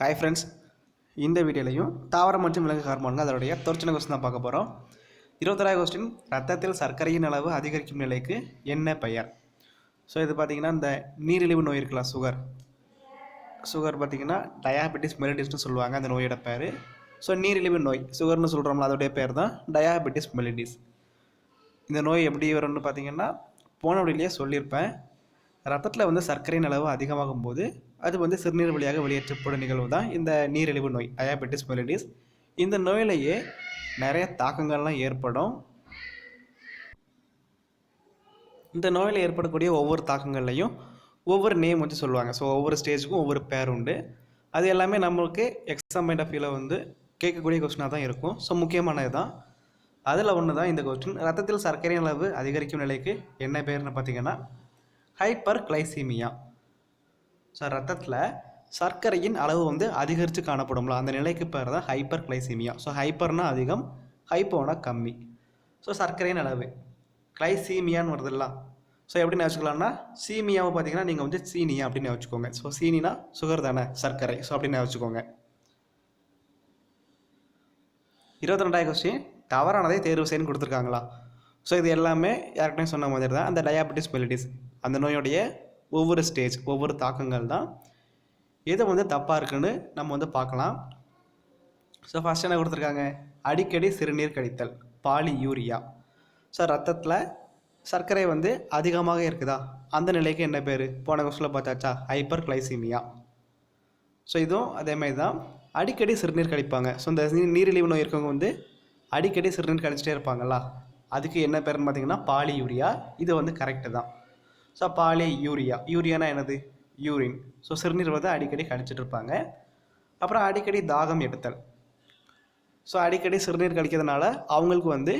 Hi friends இந்த வீடியோலையும் தாவரம் மற்றும் விலங்கு ஹார்மோன்கள் அதனுடைய தொடர்ச்சின கொஸ்டின் தான் பார்க்க போகிறோம் இருபத்தொராவது கொஸ்டின் ரத்தத்தில் சர்க்கரையின் அளவு அதிகரிக்கும் நிலைக்கு என்ன பெயர்? ஸோ இது பார்த்திங்கன்னா இந்த நீரிழிவு நோய் இருக்கலாம் சுகர் சுகர் பார்த்திங்கன்னா டயாபெட்டிஸ் மெலிடிஸ்னு சொல்லுவாங்க அந்த நோயோட பேர். ஸோ நீரிழிவு நோய் சுகர்னு சொல்கிறோம்ல அதோடைய பேர் தான் டயாபெட்டிஸ் மெலிடிஸ் இந்த நோய் எப்படி வரும்னு பார்த்தீங்கன்னா போன வழியிலேயே சொல்லியிருப்பேன். ரத்தத்தில் வந்து சர்க்கரையின் அளவு அதிகமாகும் போது அது வந்து சிறுநீர் வழியாக வெளியேற்றப்படும் நிகழ்வு தான் இந்த நீரிழிவு நோய் டயாபெட்டிஸ் மெலிட்டிஸ் இந்த நோயிலேயே நிறைய தாக்கங்கள்லாம் ஏற்படும். இந்த நோயில் ஏற்படக்கூடிய ஒவ்வொரு தாக்கங்கள்லையும் ஒவ்வொரு நேம் வந்து சொல்லுவாங்க. ஸோ ஒவ்வொரு ஸ்டேஜுக்கும் ஒவ்வொரு பேர் உண்டு. அது எல்லாமே நம்மளுக்கு எக்ஸாம் பாயிண்ட் ஆஃப் வியூவில் வந்து கேட்கக்கூடிய கொஸ்டினாக தான் இருக்கும். ஸோ முக்கியமானது தான். அதில் ஒன்று தான் இந்த கொஸ்டின் ரத்தத்தில் சர்க்கரையின் அளவு அதிகரிக்கும் நிலைக்கு என்ன பேர்னு பார்த்தீங்கன்னா ஹைப்பர் கிளைசீமியா ஸோ ரத்தத்தில் சர்க்கரையின் அளவு வந்து அதிகரித்து காணப்படும்ல. அந்த நிலைக்கு பேர் தான் ஹைப்பர் கிளைசீமியா ஸோ ஹைப்பர்னா அதிகம் ஹைப்போனா கம்மி. ஸோ சர்க்கரையின் அளவு. கிளைசீமியான்னு வருதுல்லாம் ஸோ எப்படி வச்சுக்கலாம்னா சீமியாவை பார்த்தீங்கன்னா நீங்கள் வந்து சீனியா அப்படின்னு வச்சுக்கோங்க. ஸோ சீனினா சுகர் தானே சர்க்கரை. ஸோ அப்படின்னு வச்சுக்கோங்க. இருபத்தி ரெண்டாயிரம் கொஸ்டின் தவறானதை தேர்வு செய்யணும் கொடுத்துருக்காங்களா? ஸோ இது எல்லாமே ஏற்கனவே சொன்ன மாதிரி தான். அந்த டயாபெட்டிஸ் மெலிட்டிஸ் அந்த நோயுடைய ஒவ்வொரு ஸ்டேஜ் ஒவ்வொரு தாக்கங்கள் தான். எது வந்து தப்பாக இருக்குன்னு நம்ம வந்து பார்க்கலாம். ஸோ ஃபஸ்ட் என்ன கொடுத்துருக்காங்க? அடிக்கடி சிறுநீர் கழித்தல் பாலி யூரியா. ஸோ ரத்தத்தில் சர்க்கரை வந்து அதிகமாக இருக்குதா? அந்த நிலைக்கு என்ன பேர்? போன கொஸ்டில் பார்த்தாச்சா? ஹைப்பர் கிளைசீமியா ஸோ இதுவும் அதேமாதிரி தான். அடிக்கடி சிறுநீர் கழிப்பாங்க. ஸோ இந்த நீரிழிவு நோய் இருக்கவங்க வந்து அடிக்கடி சிறுநீர் கழிச்சிட்டே இருப்பாங்களா அதுக்கு என்ன பேருன்னு பார்த்தீங்கன்னா பாலி யூரியா. இது வந்து கரெக்டு தான். ஸோ பாலி யூரியா யூரியானா என்னது? யூரின் ஸோ சிறுநீர் வந்து அடிக்கடி கழிச்சிட்டு இருப்பாங்க அப்புறம் அடிக்கடி தாகம் எடுத்தல். ஸோ அடிக்கடி சிறுநீர் கழிக்கிறதுனால அவங்களுக்கு வந்து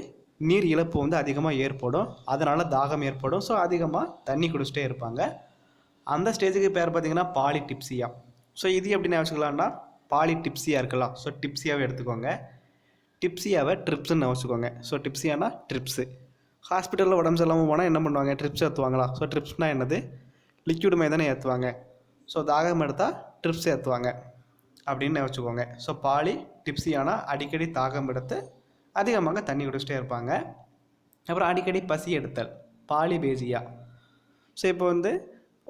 நீர் இழப்பு வந்து அதிகமாக ஏற்படும். அதனால் தாகம் ஏற்படும். ஸோ அதிகமாக தண்ணி குடிச்சிட்டே இருப்பாங்க. அந்த ஸ்டேஜுக்கு பேர் பார்த்தீங்கன்னா பாலிடிப்சியா ஸோ இது எப்படி வச்சுக்கலாம்னா பாலிடிப்சியா இருக்கலாம். ஸோ டிப்ஸியாவே எடுத்துக்கோங்க. டிப்சியாவை ட்ரிப்ஸ்ன்னு வச்சுக்கோங்க. ஸோ டிப்சியானா ட்ரிப்ஸு ஹாஸ்பிட்டலில் உடம்பு சரியில்லாமல் போனால் என்ன பண்ணுவாங்க? ட்ரிப்ஸ் ஏற்றுவாங்களா ஸோ ட்ரிப்ஸ்னால் என்னது? லிக்யூடு மாதிரி தானே ஏற்றுவாங்க ஸோ தாகம் எடுத்தால் ட்ரிப்ஸ் ஏற்றுவாங்க அப்படின்னு வச்சுக்கோங்க. ஸோ பாலி டிப்ஸியானால் அடிக்கடி தாகம் எடுத்து அதிகமாக தண்ணி குடிச்சிட்டே இருப்பாங்க. அப்புறம் அடிக்கடி பசி எடுத்தல் பாலிபேசியா ஸோ இப்போ வந்து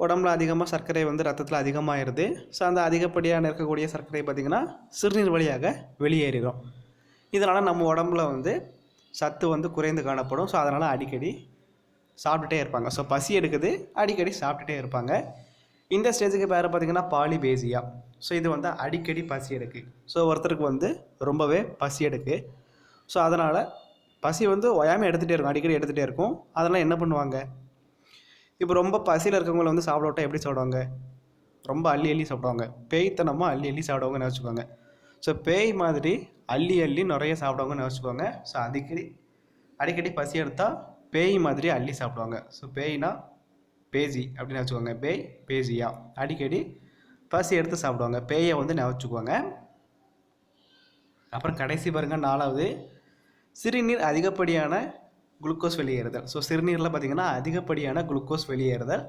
உடம்புல அதிகமாக சர்க்கரை வந்து ரத்தத்தில் அதிகமாகிடுது ஸோ அந்த அதிகப்படியாக இருக்கக்கூடிய சர்க்கரை பார்த்திங்கன்னா சிறுநீர் வழியாக வெளியேறிடும். இதனால் நம்ம உடம்புல வந்து சத்து வந்து குறைந்து காணப்படும். ஸோ அதனால் அடிக்கடி சாப்பிட்டுட்டே இருப்பாங்க. ஸோ பசி எடுக்குது அடிக்கடி சாப்பிட்டுட்டே இருப்பாங்க. இந்த ஸ்டேஜுக்கு பேர் பார்த்திங்கன்னா பாலிபேசியா. ஸோ இது வந்து அடிக்கடி பசி எடுக்கு. ஸோ ஒருத்தருக்கு வந்து ரொம்பவே பசி எடுக்கு. ஸோ அதனால் பசி வந்து ஓயாமல் எடுத்துகிட்டே இருக்கும். அடிக்கடி எடுத்துகிட்டே இருக்கும். அதெல்லாம் என்ன பண்ணுவாங்க? இப்போ ரொம்ப பசியில் இருக்கவங்கள வந்து சாப்பிட விட்டா எப்படி சாப்பிடுவாங்க? ரொம்ப அள்ளி அள்ளி சாப்பிடுவாங்க. பேய்த்தனமாக அள்ளி அள்ளி சாப்பிடுவாங்கன்னு வச்சுக்கோங்க. ஸோ பேய் மாதிரி அள்ளி அள்ளி நிறைய சாப்பிடுவாங்கன்னு வச்சுக்கோங்க ஸோ அடிக்கடி அடிக்கடி பசி எடுத்தால் பேய் மாதிரி அள்ளி சாப்பிடுவாங்க. ஸோ பேய்னா பேஜி அப்படின்னு வச்சுக்கோங்க பேய் பேஜியா? அடிக்கடி பசி எடுத்து சாப்பிடுவாங்க. பேயை வந்து நினச்சிக்குவாங்க அப்புறம் கடைசி பாருங்க நாலாவது. சிறுநீர் அதிகப்படியான குளுக்கோஸ் வெளியேறுதல். ஸோ சிறுநீரில் பார்த்திங்கன்னா அதிகப்படியான குளுக்கோஸ் வெளியேறுதல்.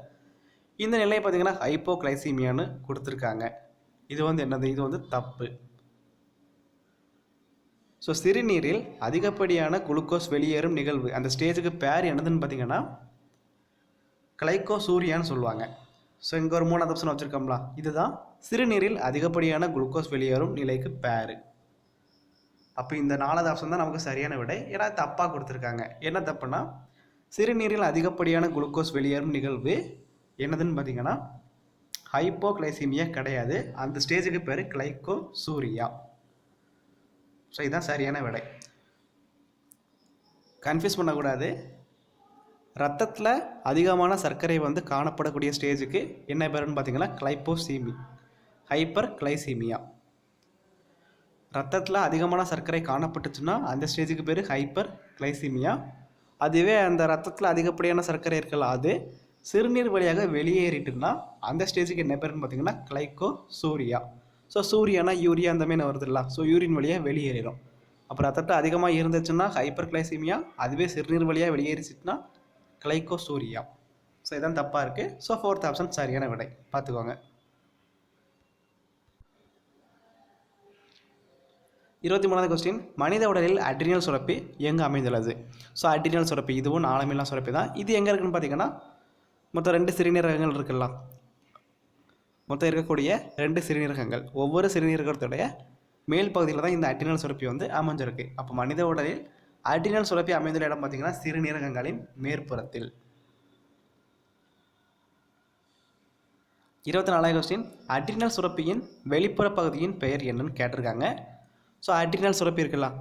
இந்த நிலையை பார்த்தீங்கன்னா ஹைப்போகிளைசீமியான்னு கொடுத்துருக்காங்க. இது வந்து என்னது? இது வந்து தப்பு. ஸோ சிறுநீரில் அதிகப்படியான குளுக்கோஸ் வெளியேறும் நிகழ்வு. அந்த ஸ்டேஜுக்கு பேர் என்னதுன்னு பார்த்தீங்கன்னா கிளைக்கோசூரியான்னு சொல்லுவாங்க. ஸோ இங்கே ஒரு மூணாவது ஆப்ஷன் வச்சுருக்கோம்ல. இதுதான் சிறுநீரில் அதிகப்படியான குளுக்கோஸ் வெளியேறும் நிலைக்கு பேர். அப்போ இந்த நாலாவது ஆப்ஷன் தான் நமக்கு சரியான விடை. ஏன்னா தப்பாக கொடுத்துருக்காங்க. என்ன தப்புனா சிறுநீரில் அதிகப்படியான குளுக்கோஸ் வெளியேறும் நிகழ்வு என்னதுன்னு பார்த்தீங்கன்னா ஹைப்போகிளைசீமியா கிடையாது. அந்த ஸ்டேஜுக்கு பேர் கிளைக்கோ சூரியா ஸோ இதுதான் சரியான விடை. கன்ஃபியூஸ் பண்ணக்கூடாது. ரத்தத்தில் அதிகமான சர்க்கரை வந்து காணப்படக்கூடிய ஸ்டேஜுக்கு என்ன பேருன்னு பார்த்தீங்கன்னா கிளைப்போசீமி ஹைப்பர் கிளைசீமியா ரத்தத்தில் அதிகமான சர்க்கரை காணப்பட்டுச்சுன்னா அந்த ஸ்டேஜுக்கு பேர் ஹைப்பர் கிளைசீமியா அதுவே அந்த ரத்தத்தில் அதிகப்படியான சர்க்கரை இருக்கல அது சிறுநீர் வழியாக வெளியேறிட்டுன்னா அந்த ஸ்டேஜுக்கு என்ன பேருன்னு பார்த்தீங்கன்னா கிளைக்கோ சூரியா ஸோ சூரியானா யூரியா அந்த மாதிரி வருதுல்ல. ஸோ யூரின் வழியாக வெளியேறிடும் அப்புறம் ரத்தத்தில் அதிகமாக இருந்துச்சுன்னா ஹைப்பர் கிளைசீமியா அதுவே சிறுநீர் வழியாக வெளியேறிச்சுன்னா கிளைக்கோ சூரியா ஸோ இதான் தப்பாக இருக்குது ஸோ ஃபோர்த் ஆப்ஷன் சரியான விடை. பார்த்துக்கோங்க. இருபத்தி மூணாவது கொஸ்டின் மனித உடலில் அட்ரினல் சுரப்பி எங்கே அமைந்துள்ளது? ஸோ அட்ரினல் சுரப்பி இதுவும் நாளமில்லா சுரப்பி தான் இது எங்கே இருக்குன்னு பார்த்தீங்கன்னா மொத்தம் ரெண்டு சிறுநீரகங்கள் இருக்குல்ல. மொத்தம் இருக்கக்கூடிய ரெண்டு சிறுநீரகங்கள். ஒவ்வொரு சிறுநீரகத்துடைய மேல் பகுதியில் தான் இந்த அட்ரினல் சுரப்பி வந்து அமைஞ்சிருக்கு. அப்போ மனித உடலில் அட்ரினல் சுரப்பி அமைந்துள்ள இடம் பார்த்தீங்கன்னா சிறுநீரகங்களின் மேற்புறத்தில். இருபத்தி நாலாவது கொஸ்டின் அட்ரினல் சுரப்பியின் வெளிப்புற பகுதியின் பெயர் என்னன்னு கேட்டிருக்காங்க. ஸோ அட்ரினல் சுரப்பி இருக்கலாம்.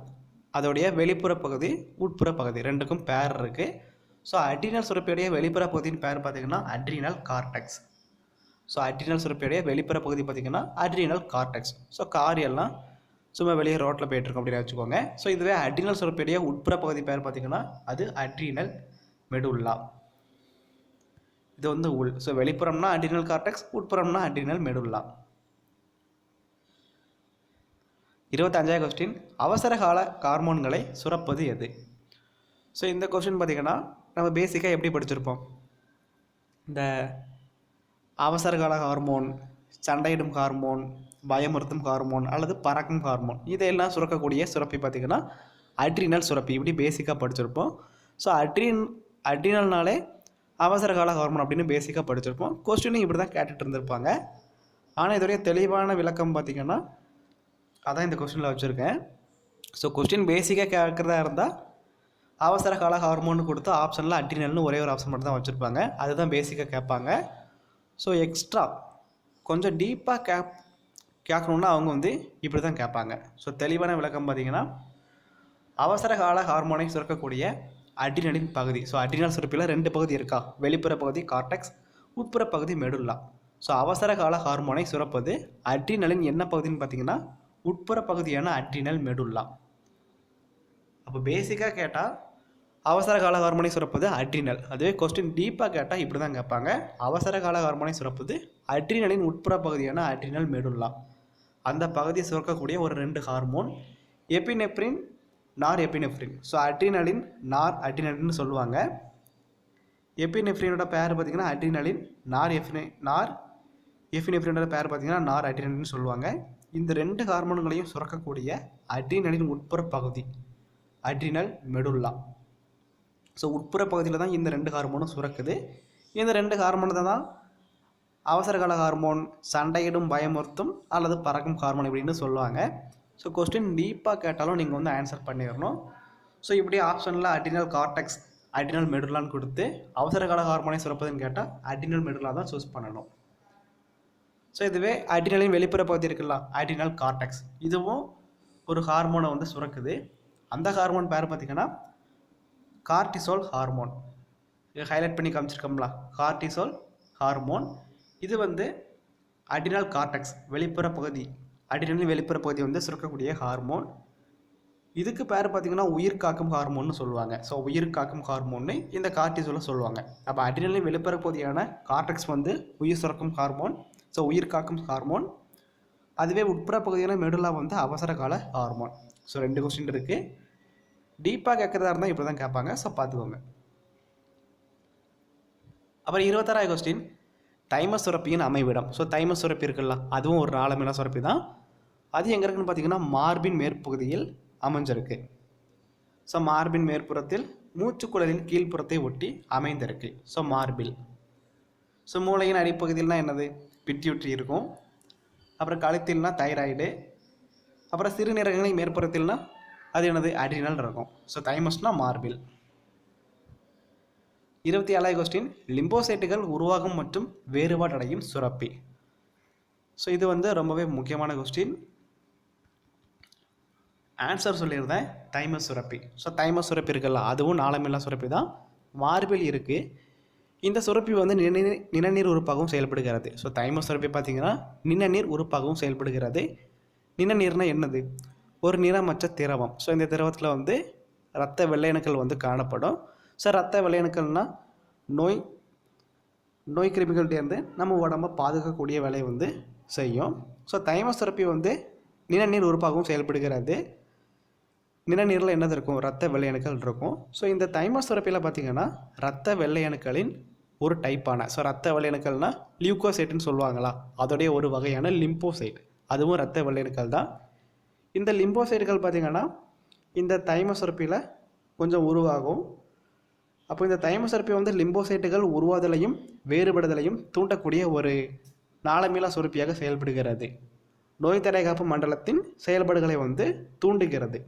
அதோடைய வெளிப்புற பகுதி உட்புற பகுதி ரெண்டுக்கும் பேர் இருக்குது ஸோ அட்ரினல் சுரப்பியுடைய வெளிப்புற பகுதியின் பேர் பார்த்தீங்கன்னா அட்ரினல் கார்டெக்ஸ் ஸோ அட்ரினல் சுரப்பியுடைய வெளிப்புற பகுதி பார்த்தீங்கன்னா அட்ரினல் கார்டெக்ஸ் ஸோ கார் எல்லாம் சும்மா வெளியே ரோட்டில் போயிட்டுருக்கோம் அப்படின்னு வச்சுக்கோங்க. ஸோ இதுவே அட்ரினல் சுரப்பியுடைய உட்புற பகுதி பேர் பார்த்தீங்கன்னா அது அட்ரினல் மெடுல்லா இது வந்து உள். ஸோ வெளிப்புறம்னா அட்ரினல் கார்டெக்ஸ் உட்புறம்னா அட்ரினல் மெடுல்லா இருபத்தஞ்சாவது கொஸ்டின் அவசர கால ஹார்மோன்களை சுரப்பது எது? ஸோ இந்த கொஸ்டின் பார்த்தீங்கன்னா நம்ம பேசிக்காக எப்படி படிச்சிருப்போம்? இந்த அவசரகால ஹார்மோன் சண்டையிடும் ஹார்மோன் பயமுறுத்தும் ஹார்மோன் அல்லது பறக்கும் ஹார்மோன் இதையெல்லாம் சுரக்கக்கூடிய சுரப்பி பார்த்திங்கன்னா அட்ரினல் சுரப்பி. இப்படி பேசிக்காக படிச்சிருப்போம். ஸோ அட்ரின் அட்ரினல்னாலே அவசர கால ஹார்மோன் அப்படின்னு பேசிக்காக படிச்சிருப்போம். கொஸ்டினும் இப்படி தான் கேட்டுட்டு இருந்திருப்பாங்க. ஆனால் இதோடைய தெளிவான விளக்கம் பார்த்திங்கன்னா அதான் இந்த கொஸ்டினில் வச்சுருக்கேன். ஸோ கொஸ்டின் பேசிக்காக கேட்குறதா இருந்தால் அவசர கால ஹார்மோன் கொடுத்து ஆப்ஷனில் அட்ரினல்னு ஒரே ஒரு ஆப்ஷன் மட்டும் தான் வச்சுருப்பாங்க. அதுதான் பேசிக்காக கேட்பாங்க. ஸோ எக்ஸ்ட்ரா கொஞ்சம் டீப்பாக கேப் கேட்கணுன்னா அவங்க வந்து இப்படி தான் கேட்பாங்க. ஸோ தெளிவான விளக்கம் பார்த்தீங்கன்னா அவசர கால ஹார்மோனை சுரக்கக்கூடிய அட்ரினலின் பகுதி. ஸோ அட்ரினல் சுரப்பியில் ரெண்டு பகுதி இருக்கா? வெளிப்புற பகுதி கார்டெக்ஸ் உட்புற பகுதி மெடுல்லா ஸோ அவசர கால ஹார்மோனை சுரப்பது அட்ரினலின் என்ன பகுதின்னு பார்த்தீங்கன்னா உட்புற பகுதியான அட்ரினல் மெடுல்லா அப்போ பேசிக்காக கேட்டால் அவசர கால ஹார்மோனை சுரப்பது அட்ரினல் அதுவே கொஸ்டின் டீப்பாக கேட்டால் இப்படி தான் கேட்பாங்க. அவசர கால ஹார்மோனை சுரப்பது அட்ரினலின் உட்புற பகுதியான அட்ரினல் மெடுல்லா அந்த பகுதியை சுரக்கக்கூடிய ஒரு ரெண்டு ஹார்மோன் எபினெப்ரின் நார் எபினெப்ரின் ஸோ அட்ரினலின் நார் அட்ரினலின்னு சொல்லுவாங்க. எபினெஃப்ரினோட பேர் பார்த்திங்கன்னா அட்ரினலின் நார் எஃபினை நார் எஃபினெஃப்ரினோட பேர் பார்த்திங்கன்னா நார் அட்ரினலின்னு சொல்லுவாங்க. இந்த ரெண்டு ஹார்மோன்களையும் சுரக்கக்கூடிய அட்ரினலின் உட்புற பகுதி அட்ரினல் மெடுல்லா ஸோ உட்புற பகுதியில் தான் இந்த ரெண்டு ஹார்மோனும் சுரக்குது. இந்த ரெண்டு ஹார்மோனில் தான் அவசரகால ஹார்மோன் சண்டையிடும் பயமுறுத்தும் அல்லது பறக்கும் ஹார்மோன் இப்படின்னு சொல்லுவாங்க. ஸோ கொஸ்டின் டீப்பாக கேட்டாலும் நீங்கள் வந்து ஆன்சர் பண்ணிடணும் ஸோ இப்படி ஆப்ஷனில் அடினல் கார்டெக்ஸ் அடினல் மெடுலான்னு கொடுத்து அவசரகால ஹார்மோனை சுரப்பதுன்னு கேட்டால் அடினல் மெடுலா தான் சூஸ் பண்ணணும். ஸோ இதுவே அட்ரினலின் வெளிப்புற பகுதி இருக்குல்ல அடினல் கார்டெக்ஸ் இதுவும் ஒரு ஹார்மோனை வந்து சுரக்குது. அந்த ஹார்மோன் பேர் பார்த்திங்கன்னா கார்டிசோல் ஹார்மோன். இது ஹைலைட் பண்ணி காமிச்சிருக்கோம்ல கார்டிசோல் ஹார்மோன். இது வந்து அடினல் கார்டெக்ஸ் வெளிப்புற பகுதி. அடினல் வெளிப்புற பகுதி வந்து சுரக்கக்கூடிய ஹார்மோன். இதுக்கு பேர் பார்த்தீங்கன்னா உயிர் காக்கும் ஹார்மோன்னு சொல்லுவாங்க. ஸோ உயிர் காக்கும் ஹார்மோன்னு இந்த கார்டிசோலை சொல்லுவாங்க. அப்போ அடினலின் வெளிப்புற பகுதியான கார்டெக்ஸ் வந்து உயிர் சுரக்கும் ஹார்மோன். ஸோ உயிர் காக்கும் ஹார்மோன். அதுவே உட்புற பகுதியான மெடுலா வந்து அவசர கால ஹார்மோன். ஸோ ரெண்டு கொஸ்டின் இருக்குது டீப்பாக கேட்குறதா இருந்தால் இப்படி தான் கேட்பாங்க. ஸோ பார்த்துக்கோங்க. அப்புறம் இருபத்தாறாவது கொஸ்டின் தைமஸ் சுரப்பியின் அமைவிடம். ஸோ தைம சுரப்பி இருக்குல்ல அதுவும் ஒரு நாளமில்லா சுரப்பி தான். அது எங்கே இருக்குன்னு பார்த்தீங்கன்னா மார்பின் மேற்பகுதியில் அமைஞ்சிருக்கு. ஸோ மார்பின் மேற்புறத்தில் மூச்சுக்குழலின் கீழ்ப்புறத்தை ஒட்டி அமைந்திருக்கு. ஸோ மார்பில். ஸோ மூளையின் அடிப்பகுதியில்னா என்னது? பிட்யூட்ரி இருக்கும். அப்புறம் கழுத்தில்னா தைராய்டு அப்புறம் சிறுநீரகங்களின் மேற்புறத்தில்னா அது எனது அட்ரினல் இருக்கும் ஸோ தைமஸ்னா மார்பில் இருபத்தி ஏழாவது கொஸ்டின் லிம்போசைட்டுகள் உருவாகும் மற்றும் வேறுபாடடையும் சுரப்பி. ஸோ இது வந்து ரொம்பவே முக்கியமான கொஸ்டின் ஆன்சர் சொல்லியிருந்தேன். தைமஸ் சுரப்பி. ஸோ தைமஸ் சுரப்பி இருக்குல்ல அதுவும் நாளமில்லா சுரப்பி தான். மார்பில் இருக்குது இந்த சுரப்பி வந்து நிணநீர் நிணநீர் உறுப்பாகவும் செயல்படுகிறது. ஸோ தைமஸ் சுரப்பி பார்த்தீங்கன்னா நிணநீர் உறுப்பாகவும் செயல்படுகிறது. நிணநீர்னா என்னது? ஒரு நிறமற்ற திரவம். ஸோ இந்த திரவத்தில் வந்து இரத்த வெள்ளையணுக்கள் வந்து காணப்படும். ஸோ இரத்த வெள்ளையணுக்கள்னால் நோய் நோய் கிருமிகள்டேருந்து நம்ம உடம்பை பாதுகாக்கக்கூடிய வேலையை வந்து செய்யும். ஸோ தைம சுரப்பி வந்து நிணநீர் உறுப்பாகவும் செயல்படுகிறது. நிணநீரில் என்னது இருக்கும்? இரத்த வெள்ளையணுக்கள் இருக்கும். ஸோ இந்த தைம சுரப்பியில் பார்த்தீங்கன்னா இரத்த வெள்ளையணுக்களின் ஒரு டைப்பான. ஸோ ரத்த வெள்ளையணுக்கள்னால் லியூக்கோசைட்டுன்னு சொல்லுவாங்களா? அதோடைய ஒரு வகையான லிம்போசைட் அதுவும் ரத்த வெள்ளையணுக்கள் தான் இந்த லிம்போசைட்டுகள் பார்த்திங்கன்னா இந்த தைம சுரப்பியில் கொஞ்சம் உருவாகும். அப்போ இந்த தைம சுரப்பி வந்து லிம்போசைட்டுகள் உருவாதலையும் வேறுபடுதலையும் தூண்டக்கூடிய ஒரு நாளமீளா சுரப்பியாக செயல்படுகிறது. நோய் தடைகாப்பு மண்டலத்தின் செயல்பாடுகளை வந்து தூண்டுகிறது.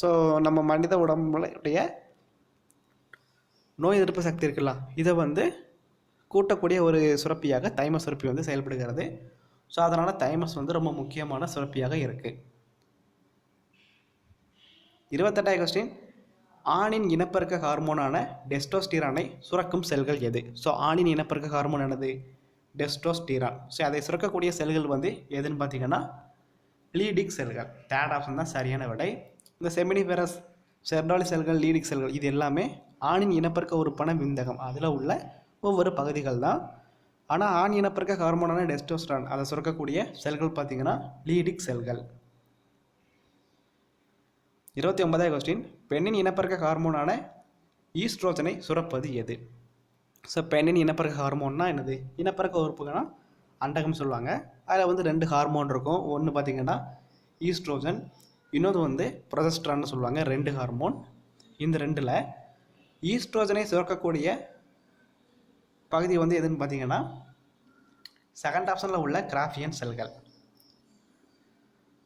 ஸோ நம்ம மனித உடம்புடைய நோய் எதிர்ப்பு சக்தி இருக்குல்ல இதை வந்து கூட்டக்கூடிய ஒரு சுரப்பியாக தைம சுரப்பி வந்து செயல்படுகிறது. ஸோ அதனால் தைமஸ் வந்து ரொம்ப முக்கியமான சுரப்பியாக இருக்குது இருபத்தெட்டாவது கொஸ்டின் ஆணின் இனப்பெருக்க ஹார்மோனான டெஸ்டோஸ்டிரானை சுரக்கும் செல்கள் எது? ஸோ ஆணின் இனப்பெருக்க ஹார்மோன் என்னது? டெஸ்டோஸ்டிரான் ஸோ அதை சுரக்கக்கூடிய செல்கள் வந்து எதுன்னு பார்த்தீங்கன்னா லீடிக் செல்கள். தேர்ட் ஆப்ஷன் தான் சரியான விடை. இந்த செமினிஃபெரஸ் செர்டாலி செல்கள் லீடிக் செல்கள் இது எல்லாமே ஆணின் இனப்பெருக்க உறுப்பான விந்தகம். அதில் உள்ள ஒவ்வொரு பகுதிகள் தான். ஆனால் ஆண் இனப்பெருக்க ஹார்மோனான டெஸ்டோஸ்டான் அதை சுரக்கக்கூடிய செல்கள் பார்த்திங்கன்னா லீடிக் செல்கள். இருபத்தி ஒன்பதாவது கொஸ்டின் பெண்ணின் இனப்பெருக்க ஹார்மோனான ஈஸ்ட்ரோஜனை சுரப்பது எது? ஸோ பெண்ணின் இனப்பெருக்க ஹார்மோன்னா என்னது? இனப்பெருக்க உறுப்புகள்னா அண்டகம் சொல்லுவாங்க. அதில் வந்து ரெண்டு ஹார்மோன் இருக்கும். ஒன்று பார்த்தீங்கன்னா ஈஸ்ட்ரோஜன் இன்னொன்று வந்து ப்ரொஜஸ்ட்ரான்னு சொல்லுவாங்க. ரெண்டு ஹார்மோன். இந்த ரெண்டில் ஈஸ்ட்ரோஜனை சுரக்கக்கூடிய பகுதி வந்து எதுன்னு பார்த்தீங்கன்னா செகண்ட் ஆப்ஷனில் உள்ள கிராஃபியன் செல்கள்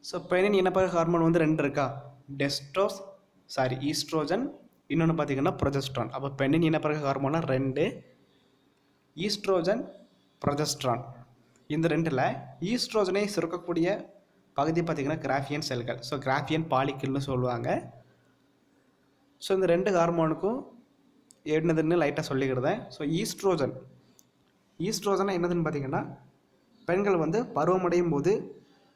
ஸோ பெண்ணின் இனப்பெருக்க ஹார்மோன் வந்து ரெண்டு இருக்கா? டெஸ்ட்ரோஸ் சாரி ஈஸ்ட்ரோஜன் இன்னொன்று பார்த்தீங்கன்னா ப்ரொஜெஸ்ட்ரான். அப்போ பெண்ணின் இனப்பெருக்க ஹார்மோனா? ரெண்டு. Estrogen progesterone. இந்த ரெண்டில் ஈஸ்ட்ரோஜனை சுருக்கக்கூடிய பகுதி பார்த்திங்கன்னா கிராஃபியன் செல்கள். ஸோ கிராஃபியன் பாலிக்கிள்னு சொல்லுவாங்க. ஸோ இந்த ரெண்டு ஹார்மோனுக்கும் என்னதுன்னு லைட்டாக சொல்லிக்கிடுதேன் ஸோ ஈஸ்ட்ரோஜன். ஈஸ்ட்ரோஜனா என்னதுன்னு பார்த்தீங்கன்னா பெண்கள் வந்து பருவமடையும் போது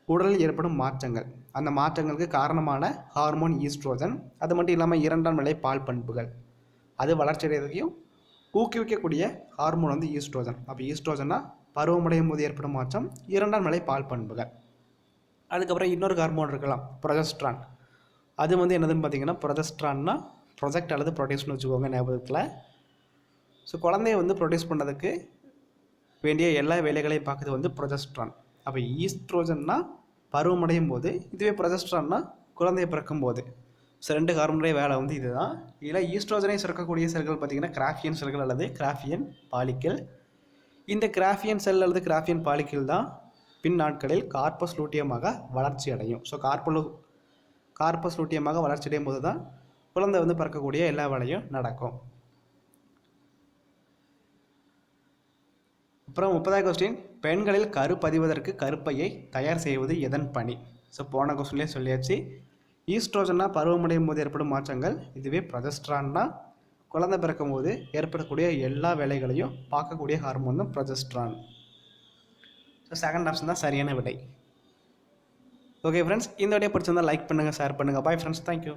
உடலில் ஏற்படும் மாற்றங்கள். அந்த மாற்றங்களுக்கு காரணமான ஹார்மோன் ஈஸ்ட்ரோஜன் அது மட்டும் இல்லாமல் இரண்டாம் நிலை பால் பண்புகள். அது வளர்ச்சியடைவதையும் ஊக்குவிக்கக்கூடிய ஹார்மோன் வந்து ஈஸ்ட்ரோஜன். அப்போ ஈஸ்ட்ரோஜன்னா பருவமடையும் போது ஏற்படும் மாற்றம் இரண்டாம் நிலை பால் பண்புகள். அதுக்கப்புறம் இன்னொரு ஹார்மோன் இருக்கலாம் ப்ரொஜஸ்ட்ரான். அது வந்து என்னதுன்னு பார்த்தீங்கன்னா ப்ரொஜஸ்ட்ரான்னா ப்ரொஜெக்ட் அல்லது ப்ரொடியூஸ்னு வச்சுக்கோங்க ஞாபகத்தில். ஸோ குழந்தைய வந்து ப்ரொடியூஸ் பண்ணுறதுக்கு வேண்டிய எல்லா வேலைகளையும் பார்க்குறது வந்து ப்ரொஜஸ்ட்ரான். அப்போ ஈஸ்ட்ரோஜன்னா பருவமடையும் போது இதுவே ப்ரொஜஸ்ட்ரான்னா குழந்தைய பிறக்கும் போது ஸோ ரெண்டு ஹார்மோனுடைய வேலை வந்து இதுதான். இதில் ஈஸ்ட்ரோஜனை சுரக்கக்கூடிய செல்கள் பார்த்திங்கன்னா கிராஃபியன் செல்கள் அல்லது கிராஃபியன் பாலிக்கல் இந்த கிராஃபியன் செல் அல்லது கிராஃபியன் பாலிக்கல் தான் பின் நாட்களில் கார்பஸ் லூட்டியமாக வளர்ச்சி அடையும். ஸோ கார்பலு கார்பஸ் லூட்டியமாக வளர்ச்சி அடையும் போது தான் குழந்தை வந்து பிறக்கக்கூடிய எல்லா வேலையும் நடக்கும். அப்புறம் முப்பதாவது கொஸ்டின் பெண்களில் கரு பதிவதற்கு கருப்பையை தயார் செய்வது எதன் பணி? ஸோ போன கொஸ்டின்லேயே சொல்லியாச்சு. ஈஸ்ட்ரோஜன்னா பருவமடையும் போது ஏற்படும் மாற்றங்கள் இதுவே ப்ரொஜஸ்ட்ரான்னா குழந்தை பிறக்கும் போது ஏற்படக்கூடிய எல்லா வேலைகளையும் பார்க்கக்கூடிய ஹார்மோன் தான் ப்ரொஜஸ்ட்ரான் ஸோ செகண்ட் ஆப்ஷன் தான் சரியான விடை. ஓகே ஃப்ரெண்ட்ஸ் இந்த வீடியோ பிடிச்சிருந்தால் லைக் பண்ணுங்கள் ஷேர் பண்ணுங்கள் பாய் ஃப்ரெண்ட்ஸ் தேங்க்யூ